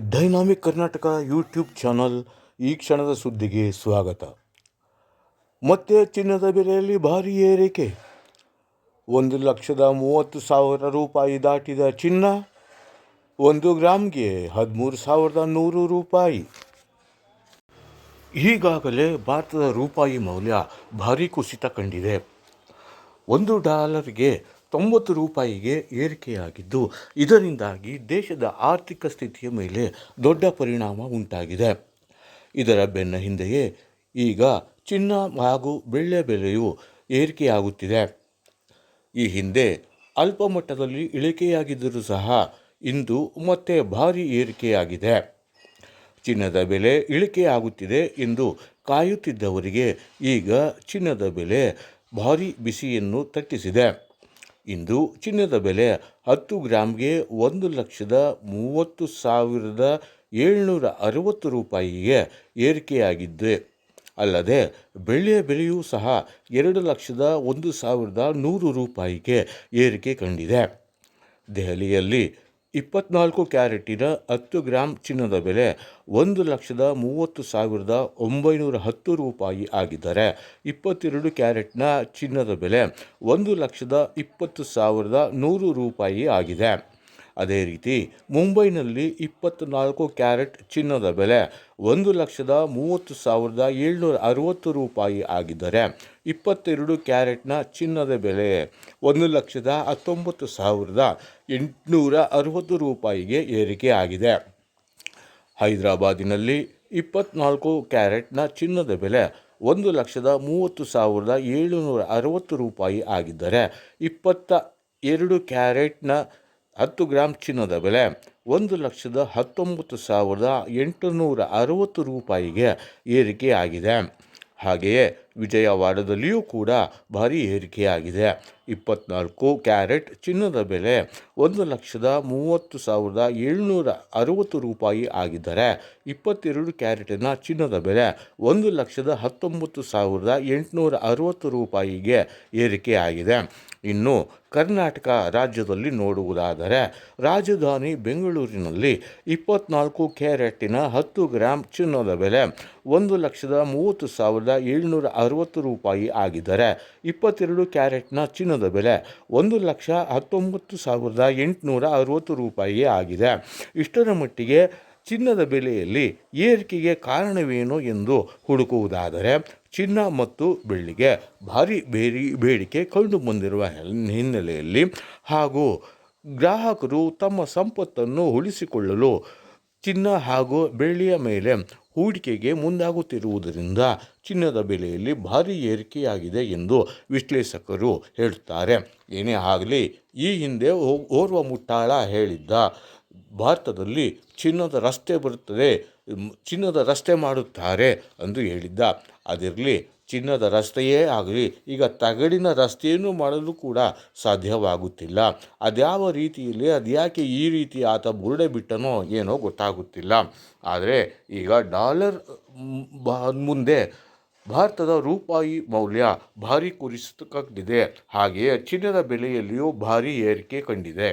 Dynamic Karnataka YouTube channel ಈ ಕ್ಷಣದ ಸುದ್ದಿಗೆ ಸ್ವಾಗತ. ಮತ್ತೆ ಚಿನ್ನದ ಬೆಲೆಯಲ್ಲಿ ಭಾರಿ ಏರಿಕೆ. ಒಂದು ಲಕ್ಷದ ಮೂವತ್ತು ಸಾವಿರ ರೂಪಾಯಿ ದಾಟಿದ ಚಿನ್ನ, ಒಂದು ಗ್ರಾಮ್ಗೆ ಹದಿಮೂರು ಸಾವಿರದ ನೂರು ರೂಪಾಯಿ. ಈಗಾಗಲೇ ಭಾರತದ ರೂಪಾಯಿ ಮೌಲ್ಯ ಭಾರಿ ಕುಸಿತ ಕಂಡಿದೆ. ಒಂದು ಡಾಲರ್ಗೆ ತೊಂಬತ್ತು ರೂಪಾಯಿಗೆ ಏರಿಕೆಯಾಗಿದ್ದು, ಇದರಿಂದಾಗಿ ದೇಶದ ಆರ್ಥಿಕ ಸ್ಥಿತಿಯ ಮೇಲೆ ದೊಡ್ಡ ಪರಿಣಾಮ ಉಂಟಾಗಿದೆ. ಇದರ ಬೆನ್ನ ಹಿಂದೆಯೇ ಈಗ ಚಿನ್ನ ಹಾಗೂ ಬೆಳ್ಳೆ ಬೆಲೆಯು ಏರಿಕೆಯಾಗುತ್ತಿದೆ. ಈ ಹಿಂದೆ ಅಲ್ಪ ಮಟ್ಟದಲ್ಲಿ ಇಳಿಕೆಯಾಗಿದ್ದರೂ ಸಹ ಇಂದು ಮತ್ತೆ ಭಾರಿ ಏರಿಕೆಯಾಗಿದೆ. ಚಿನ್ನದ ಬೆಲೆ ಇಳಿಕೆಯಾಗುತ್ತಿದೆ ಎಂದು ಕಾಯುತ್ತಿದ್ದವರಿಗೆ ಈಗ ಚಿನ್ನದ ಬೆಲೆ ಭಾರಿ ಬಿಸಿಯನ್ನು ತಟ್ಟಿಸಿದೆ. ಇಂದು ಚಿನ್ನದ ಬೆಲೆ ಹತ್ತು ಗ್ರಾಮ್ಗೆ ಒಂದು ಲಕ್ಷದ ಮೂವತ್ತು ಸಾವಿರದ ಏಳ್ನೂರ ಅರವತ್ತು ರೂಪಾಯಿಗೆ ಏರಿಕೆಯಾಗಿದ್ದೆ, ಅಲ್ಲದೆ ಬೆಳ್ಳಿಯ ಬೆಲೆಯೂ ಸಹ ಎರಡು ಲಕ್ಷದ ಒಂದು ಸಾವಿರದ ನೂರು ರೂಪಾಯಿಗೆ ಏರಿಕೆ ಕಂಡಿದೆ. ದೆಹಲಿಯಲ್ಲಿ ಇಪ್ಪತ್ನಾಲ್ಕು ಕ್ಯಾರೆಟಿನ ಹತ್ತು ಗ್ರಾಂ ಚಿನ್ನದ ಬೆಲೆ ಒಂದು ಲಕ್ಷದ ಮೂವತ್ತು ಸಾವಿರದ ಒಂಬೈನೂರ ಹತ್ತು ರೂಪಾಯಿ ಆಗಿದ್ದರೆ ಇಪ್ಪತ್ತೆರಡು ಕ್ಯಾರೆಟ್ನ ಚಿನ್ನದ ಬೆಲೆ ಒಂದು ಲಕ್ಷದ ಇಪ್ಪತ್ತು ಸಾವಿರದ ನೂರು ರೂಪಾಯಿ ಆಗಿದೆ. ಅದೇ ರೀತಿ ಮುಂಬೈನಲ್ಲಿ ಇಪ್ಪತ್ತ್ನಾಲ್ಕು ಕ್ಯಾರೆಟ್ ಚಿನ್ನದ ಬೆಲೆ ಒಂದು ಲಕ್ಷದ ಮೂವತ್ತು ಸಾವಿರದ ಏಳ್ನೂರ ಅರವತ್ತು ರೂಪಾಯಿ ಆಗಿದ್ದರೆ ಇಪ್ಪತ್ತೆರಡು ಕ್ಯಾರೆಟ್ನ ಚಿನ್ನದ ಬೆಲೆ ಒಂದು ಲಕ್ಷದ ಹತ್ತೊಂಬತ್ತು ಸಾವಿರದ ಎಂಟುನೂರ ಅರವತ್ತು ರೂಪಾಯಿಗೆ ಏರಿಕೆ ಆಗಿದೆ. ಹೈದರಾಬಾದಿನಲ್ಲಿ ಇಪ್ಪತ್ನಾಲ್ಕು ಕ್ಯಾರೆಟ್ನ ಚಿನ್ನದ ಬೆಲೆ ಒಂದು ಲಕ್ಷದ ಮೂವತ್ತು ಸಾವಿರದ ಏಳುನೂರ ಅರವತ್ತು ರೂಪಾಯಿ ಆಗಿದ್ದರೆ ಇಪ್ಪತ್ತ ಎರಡು ಕ್ಯಾರೆಟ್ನ ಹತ್ತು ಗ್ರಾಂ ಚಿನ್ನದ ಬೆಲೆ ಒಂದು ಲಕ್ಷದ ಹತ್ತೊಂಬತ್ತು ಸಾವಿರದ ಎಂಟುನೂರ ಅರವತ್ತು ರೂಪಾಯಿಗೆ ಏರಿಕೆಯಾಗಿದೆ. ಹಾಗೆಯೇ ವಿಜಯವಾಡದಲ್ಲಿಯೂ ಕೂಡ ಭಾರಿ ಏರಿಕೆಯಾಗಿದೆ. ಇಪ್ಪತ್ನಾಲ್ಕು ಕ್ಯಾರೆಟ್ ಚಿನ್ನದ ಬೆಲೆ ಒಂದು ಲಕ್ಷದ ಮೂವತ್ತು ಸಾವಿರದ ಏಳ್ನೂರ ಅರವತ್ತು ರೂಪಾಯಿ ಆಗಿದ್ದರೆ ಇಪ್ಪತ್ತೆರಡು ಕ್ಯಾರೆಟಿನ ಚಿನ್ನದ ಬೆಲೆ ಒಂದು ಲಕ್ಷದ ಹತ್ತೊಂಬತ್ತು ಸಾವಿರದ ಎಂಟುನೂರ ಅರವತ್ತು ರೂಪಾಯಿಗೆ ಏರಿಕೆಯಾಗಿದೆ. ಇನ್ನು ಕರ್ನಾಟಕ ರಾಜ್ಯದಲ್ಲಿ ನೋಡುವುದಾದರೆ ರಾಜಧಾನಿ ಬೆಂಗಳೂರಿನಲ್ಲಿ ಇಪ್ಪತ್ನಾಲ್ಕು ಕ್ಯಾರೆಟಿನ ಹತ್ತು ಗ್ರಾಂ ಚಿನ್ನದ ಬೆಲೆ ಒಂದು ಲಕ್ಷದ ಮೂವತ್ತು ಸಾವಿರದ ಏಳ್ನೂರ ಅರವತ್ತು ರೂಪಾಯಿ ಆಗಿದ್ದರೆ ಇಪ್ಪತ್ತೆರಡು ಕ್ಯಾರೆಟ್ನ ಚಿನ್ನದ ಬೆಲೆ ಒಂದು ಲಕ್ಷ ಹತ್ತೊಂಬತ್ತು ಸಾವಿರದ ಎಂಟುನೂರ ಅರವತ್ತು ರೂಪಾಯಿ ಆಗಿದೆ. ಇಷ್ಟರ ಮಟ್ಟಿಗೆ ಚಿನ್ನದ ಬೆಲೆಯಲ್ಲಿ ಏರಿಕೆಗೆ ಕಾರಣವೇನು ಎಂದು ಹುಡುಕುವುದಾದರೆ ಚಿನ್ನ ಮತ್ತು ಬೆಳ್ಳಿಗೆ ಭಾರಿ ಬೇರಿ ಬೇಡಿಕೆ ಕಂಡು ಬಂದಿರುವ ಹಿನ್ನೆಲೆಯಲ್ಲಿ ಹಾಗೂ ಗ್ರಾಹಕರು ತಮ್ಮ ಸಂಪತ್ತನ್ನು ಉಳಿಸಿಕೊಳ್ಳಲು ಚಿನ್ನ ಹಾಗೂ ಬೆಳ್ಳಿಯ ಮೇಲೆ ಹೂಡಿಕೆಗೆ ಮುಂದಾಗುತ್ತಿರುವುದರಿಂದ ಚಿನ್ನದ ಬೆಲೆಯಲ್ಲಿ ಭಾರಿ ಏರಿಕೆಯಾಗಿದೆ ಎಂದು ವಿಶ್ಲೇಷಕರು ಹೇಳುತ್ತಾರೆ. ಏನೇ ಆಗಲಿ, ಈ ಹಿಂದೆ ಓರ್ವ ಮುಟ್ಟಾಳ ಹೇಳಿದ್ದ ಭಾರತದಲ್ಲಿ ಚಿನ್ನದ ರಸ್ತೆ ಬರುತ್ತದೆ ಚಿನ್ನದ ರಸ್ತೆ ಮಾಡುತ್ತಾರೆ ಎಂದು ಹೇಳಿದ್ದ. ಅದಿರಲಿ ಚಿನ್ನದ ರಸ್ತೆಯೇ ಆಗಲಿ, ಈಗ ತಗಡಿನ ರಸ್ತೆಯನ್ನು ಮಾಡಲು ಕೂಡ ಸಾಧ್ಯವಾಗುತ್ತಿಲ್ಲ. ಅದ್ಯಾವ ರೀತಿಯಲ್ಲಿ, ಅದ್ಯಾಕೆ ಈ ರೀತಿ ಆತ ಬುರುಡೆ ಬಿಟ್ಟನೋ ಏನೋ ಗೊತ್ತಾಗುತ್ತಿಲ್ಲ. ಆದರೆ ಈಗ ಡಾಲರ್ ಮುಂದೆ ಭಾರತದ ರೂಪಾಯಿ ಮೌಲ್ಯ ಭಾರಿ ಕುರಿಸಿದೆ ಹಾಗೆಯೇ ಚಿನ್ನದ ಬೆಲೆಯಲ್ಲಿಯೂ ಭಾರಿ ಏರಿಕೆ ಕಂಡಿದೆ.